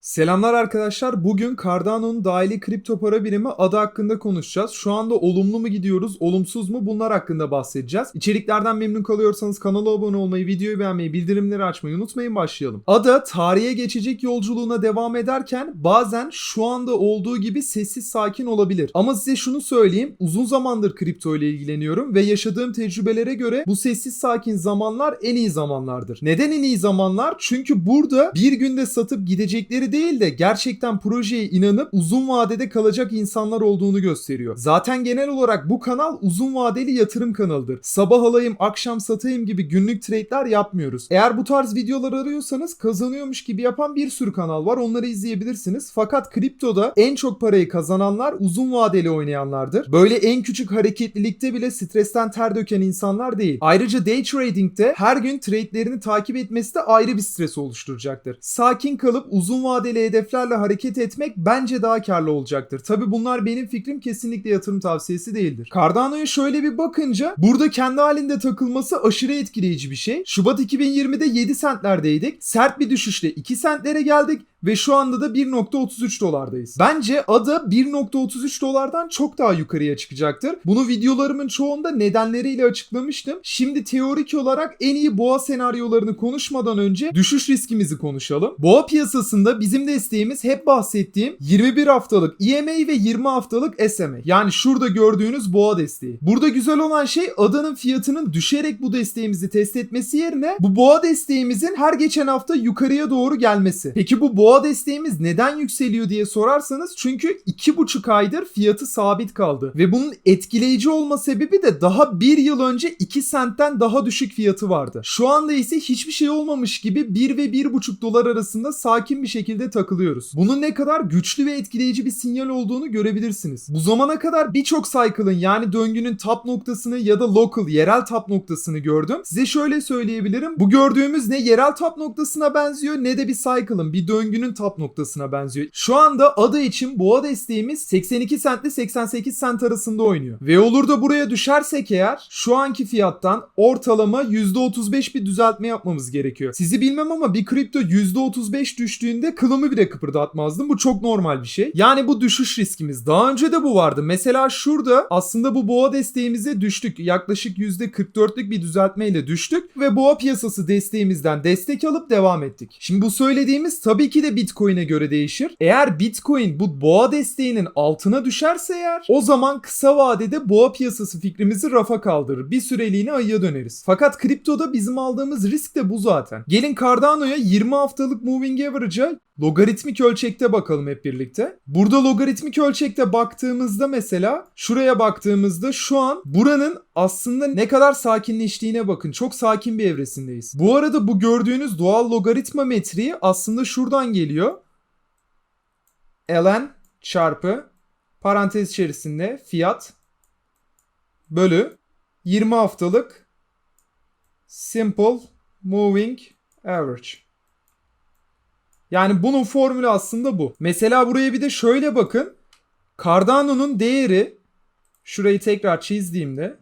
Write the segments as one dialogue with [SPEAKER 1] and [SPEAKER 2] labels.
[SPEAKER 1] Selamlar arkadaşlar. Bugün Cardano'nun dahili kripto para birimi adı hakkında konuşacağız. Şu anda olumlu mu gidiyoruz, olumsuz mu bunlar hakkında bahsedeceğiz. İçeriklerden memnun kalıyorsanız kanala abone olmayı, videoyu beğenmeyi, bildirimleri açmayı unutmayın başlayalım. Ada tarihe geçecek yolculuğuna devam ederken bazen şu anda olduğu gibi sessiz sakin olabilir. Ama size şunu söyleyeyim. Uzun zamandır kripto ile ilgileniyorum ve yaşadığım tecrübelere göre bu sessiz sakin zamanlar en iyi zamanlardır. Neden en iyi zamanlar? Çünkü burada bir günde satıp gidecekleri değil de gerçekten projeye inanıp uzun vadede kalacak insanlar olduğunu gösteriyor. Zaten genel olarak bu kanal uzun vadeli yatırım kanalıdır. Sabah alayım, akşam satayım gibi günlük trade'ler yapmıyoruz. Eğer bu tarz videolar arıyorsanız kazanıyormuş gibi yapan bir sürü kanal var. Onları izleyebilirsiniz. Fakat kriptoda en çok parayı kazananlar uzun vadeli oynayanlardır. Böyle en küçük hareketlilikte bile stresten ter döken insanlar değil. Ayrıca day trading'de her gün trade'lerini takip etmesi de ayrı bir stres oluşturacaktır. Sakin kalıp uzun vadeli hedeflerle hareket etmek bence daha karlı olacaktır. Tabi bunlar benim fikrim kesinlikle yatırım tavsiyesi değildir. Cardano'ya şöyle bir bakınca burada kendi halinde takılması aşırı etkileyici bir şey. Şubat 2020'de 7 centlerdeydik. Sert bir düşüşle 2 centlere geldik ve şu anda da 1.33 dolardayız. Bence ADA 1.33 dolardan çok daha yukarıya çıkacaktır. Bunu videolarımın çoğunda nedenleriyle açıklamıştım. Şimdi teorik olarak en iyi boğa senaryolarını konuşmadan önce düşüş riskimizi konuşalım. Boğa piyasasında bizim desteğimiz hep bahsettiğim 21 haftalık EMA ve 20 haftalık SMA. Yani şurada gördüğünüz boğa desteği. Burada güzel olan şey ADA'nın fiyatının düşerek bu desteğimizi test etmesi yerine bu boğa desteğimizin her geçen hafta yukarıya doğru gelmesi. Peki bu boğa desteğimiz neden yükseliyor diye sorarsanız çünkü 2,5 aydır fiyatı sabit kaldı. Ve bunun etkileyici olma sebebi de daha bir yıl önce 2 sentten daha düşük fiyatı vardı. Şu anda ise hiçbir şey olmamış gibi 1 ve 1,5 dolar arasında sakin bir şekilde takılıyoruz. Bunun ne kadar güçlü ve etkileyici bir sinyal olduğunu görebilirsiniz. Bu zamana kadar birçok cycle'ın yani döngünün top noktasını ya da local yerel top noktasını gördüm. Size şöyle söyleyebilirim. Bu gördüğümüz ne yerel top noktasına benziyor ne de bir cycle'ın bir döngünün top noktasına benziyor. Şu anda ada için boğa desteğimiz 82 cent ile 88 cent arasında oynuyor. Ve olur da buraya düşersek eğer şu anki fiyattan ortalama %35 bir düzeltme yapmamız gerekiyor. Sizi bilmem ama bir kripto %35 düştüğünde kılımı bile kıpırdatmazdım. Bu çok normal bir şey. Yani bu düşüş riskimiz. Daha önce de bu vardı. Mesela şurada aslında bu boğa desteğimize düştük. Yaklaşık %44'lük bir düzeltmeyle düştük ve boğa piyasası desteğimizden destek alıp devam ettik. Şimdi bu söylediğimiz tabii ki de Bitcoin'e göre değişir. Eğer Bitcoin bu boğa desteğinin altına düşerse eğer o zaman kısa vadede boğa piyasası fikrimizi rafa kaldırır. Bir süreliğine ayıya döneriz. Fakat kriptoda bizim aldığımız risk de bu zaten. Gelin Cardano'ya 20 haftalık moving average'a logaritmik ölçekte bakalım hep birlikte. Burada logaritmik ölçekte baktığımızda mesela şuraya baktığımızda şu an buranın aslında ne kadar sakinleştiğine bakın. Çok sakin bir evresindeyiz. Bu arada bu gördüğünüz doğal logaritma metriği aslında şuradan geliyor. ln çarpı parantez içerisinde fiyat bölü 20 haftalık simple moving average. Yani bunun formülü aslında bu. Mesela buraya bir de şöyle bakın. Cardano'nun değeri şurayı tekrar çizdiğimde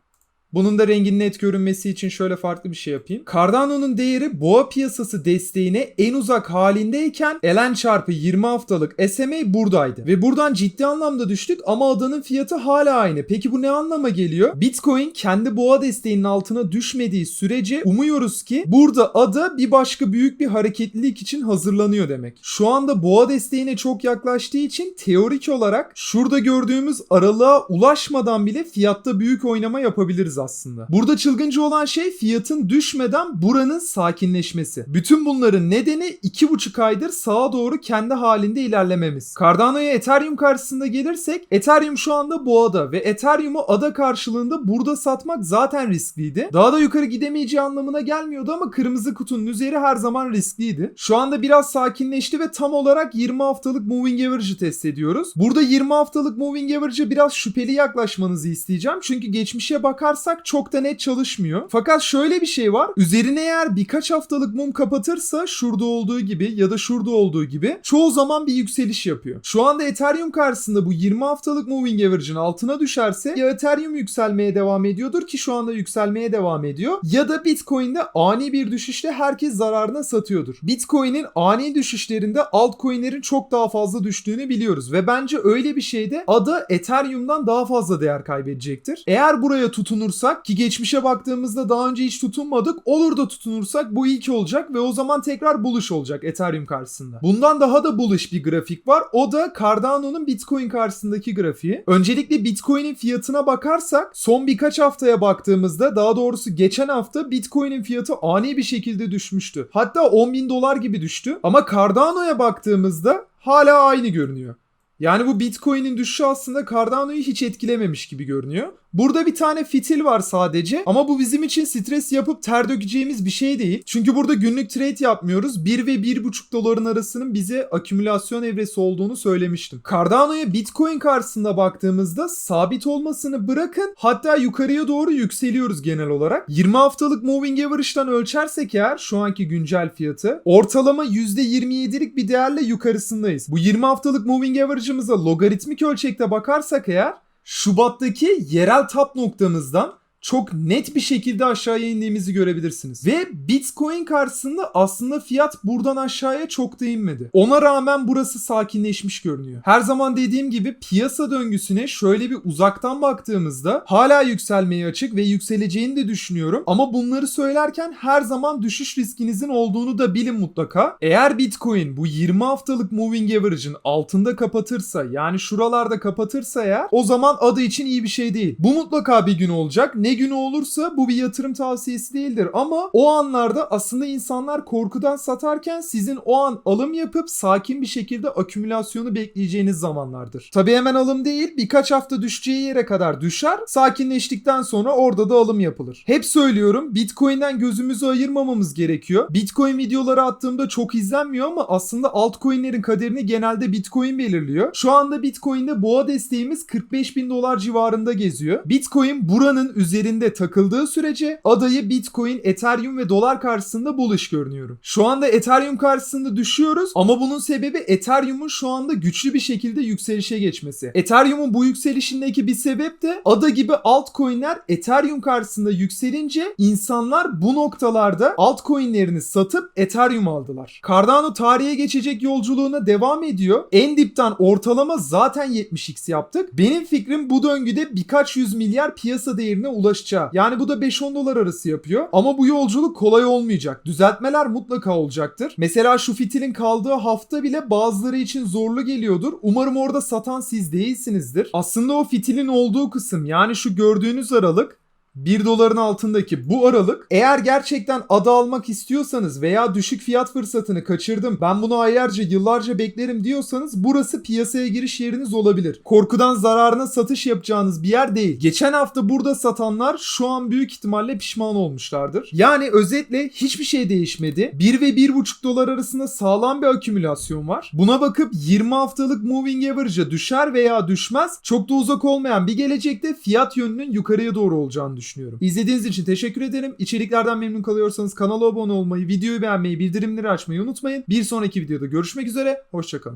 [SPEAKER 1] bunun da rengin net görünmesi için şöyle farklı bir şey yapayım. Cardano'nun değeri boğa piyasası desteğine en uzak halindeyken LN çarpı 20 haftalık SMA buradaydı. Ve buradan ciddi anlamda düştük ama adanın fiyatı hala aynı. Peki bu ne anlama geliyor? Bitcoin kendi boğa desteğinin altına düşmediği sürece umuyoruz ki burada ada bir başka büyük bir hareketlilik için hazırlanıyor demek. Şu anda boğa desteğine çok yaklaştığı için teorik olarak şurada gördüğümüz aralığa ulaşmadan bile fiyatta büyük oynama yapabiliriz. Burada çılgınca olan şey fiyatın düşmeden buranın sakinleşmesi. Bütün bunların nedeni 2,5 aydır sağa doğru kendi halinde ilerlememiz. Cardano'ya Ethereum karşısında gelirsek Ethereum şu anda boğada ve Ethereum'u ada karşılığında burada satmak zaten riskliydi. Daha da yukarı gidemeyeceği anlamına gelmiyordu ama kırmızı kutunun üzeri her zaman riskliydi. Şu anda biraz sakinleşti ve tam olarak 20 haftalık moving average'ı test ediyoruz. Burada 20 haftalık moving average'a biraz şüpheli yaklaşmanızı isteyeceğim. Çünkü geçmişe bakarsak bakarsak çok da net çalışmıyor. Fakat şöyle bir şey var. Üzerine eğer birkaç haftalık mum kapatırsa şurada olduğu gibi ya da şurada olduğu gibi çoğu zaman bir yükseliş yapıyor. Şu anda Ethereum karşısında bu 20 haftalık moving average'ın altına düşerse ya Ethereum yükselmeye devam ediyordur ki şu anda yükselmeye devam ediyor ya da Bitcoin'de ani bir düşüşle herkes zararına satıyordur. Bitcoin'in ani düşüşlerinde altcoin'lerin çok daha fazla düştüğünü biliyoruz ve bence öyle bir şeyde ada Ethereum'dan daha fazla değer kaybedecektir. Eğer buraya tutunursak ki geçmişe baktığımızda daha önce hiç tutunmadık olur da tutunursak bu ilk olacak ve o zaman tekrar bullish olacak Ethereum karşısında. Bundan daha da bullish bir grafik var. O da Cardano'nun Bitcoin karşısındaki grafiği. Öncelikle Bitcoin'in fiyatına bakarsak son birkaç haftaya baktığımızda daha doğrusu geçen hafta Bitcoin'in fiyatı ani bir şekilde düşmüştü. Hatta 10 bin dolar gibi düştü. Ama Cardano'ya baktığımızda hala aynı görünüyor. Yani bu Bitcoin'in düşüşü aslında Cardano'yu hiç etkilememiş gibi görünüyor. Burada bir tane fitil var sadece ama bu bizim için stres yapıp ter dökeceğimiz bir şey değil. Çünkü burada günlük trade yapmıyoruz. 1 ve 1,5 doların arasının bize akümülasyon evresi olduğunu söylemiştim. Cardano'ya Bitcoin karşısında baktığımızda sabit olmasını bırakın hatta yukarıya doğru yükseliyoruz genel olarak. 20 haftalık moving average'dan ölçersek eğer şu anki güncel fiyatı ortalama %27'lik bir değerle yukarısındayız. Bu 20 haftalık moving average'ımıza logaritmik ölçekte bakarsak eğer Şubat'taki yerel tap noktamızdan çok net bir şekilde aşağıya indiğimizi görebilirsiniz. Ve Bitcoin karşısında aslında fiyat buradan aşağıya çok da inmedi. Ona rağmen burası sakinleşmiş görünüyor. Her zaman dediğim gibi piyasa döngüsüne şöyle bir uzaktan baktığımızda hala yükselmeye açık ve yükseleceğini de düşünüyorum. Ama bunları söylerken her zaman düşüş riskinizin olduğunu da bilin mutlaka. Eğer Bitcoin bu 20 haftalık moving average'ın altında kapatırsa yani şuralarda kapatırsa ya o zaman adı için iyi bir şey değil. Bu mutlaka bir gün olacak. Ne günü olursa bu bir yatırım tavsiyesi değildir ama o anlarda aslında insanlar korkudan satarken sizin o an alım yapıp sakin bir şekilde akümülasyonu bekleyeceğiniz zamanlardır. Tabi hemen alım değil birkaç hafta düşeceği yere kadar düşer sakinleştikten sonra orada da alım yapılır. Hep söylüyorum Bitcoin'den gözümüzü ayırmamamız gerekiyor. Bitcoin videoları attığımda çok izlenmiyor ama aslında altcoin'lerin kaderini genelde Bitcoin belirliyor. Şu anda Bitcoin'de boğa desteğimiz 45 bin dolar civarında geziyor. Bitcoin buranın üzerinde takıldığı sürece adayı Bitcoin, Ethereum ve dolar karşısında bullish görünüyorum. Şu anda Ethereum karşısında düşüyoruz ama bunun sebebi Ethereum'un şu anda güçlü bir şekilde yükselişe geçmesi. Ethereum'un bu yükselişindeki bir sebep de ada gibi altcoin'ler Ethereum karşısında yükselince insanlar bu noktalarda altcoin'lerini satıp Ethereum aldılar. Cardano tarihe geçecek yolculuğuna devam ediyor. En dipten ortalama zaten 70x yaptık. Benim fikrim bu döngüde birkaç yüz milyar piyasa değerine ulaşacağı. Yani bu da 5-10 dolar arası yapıyor. Ama bu yolculuk kolay olmayacak. Düzeltmeler mutlaka olacaktır. Mesela şu fitilin kaldığı hafta bile bazıları için zorlu geliyordur. Umarım orada satan siz değilsinizdir. Aslında o fitilin olduğu kısım yani şu gördüğünüz aralık 1 doların altındaki bu aralık eğer gerçekten ada almak istiyorsanız veya düşük fiyat fırsatını kaçırdım ben bunu aylarca yıllarca beklerim diyorsanız burası piyasaya giriş yeriniz olabilir. Korkudan zararına satış yapacağınız bir yer değil. Geçen hafta burada satanlar şu an büyük ihtimalle pişman olmuşlardır. Yani özetle hiçbir şey değişmedi. 1 ve 1,5 dolar arasında sağlam bir akümülasyon var. Buna bakıp 20 haftalık moving average'a düşer veya düşmez çok da uzak olmayan bir gelecekte fiyat yönünün yukarıya doğru olacağını düşünüyorum. İzlediğiniz için teşekkür ederim. İçeriklerden memnun kalıyorsanız kanala abone olmayı, videoyu beğenmeyi, bildirimleri açmayı unutmayın. Bir sonraki videoda görüşmek üzere. Hoşçakalın.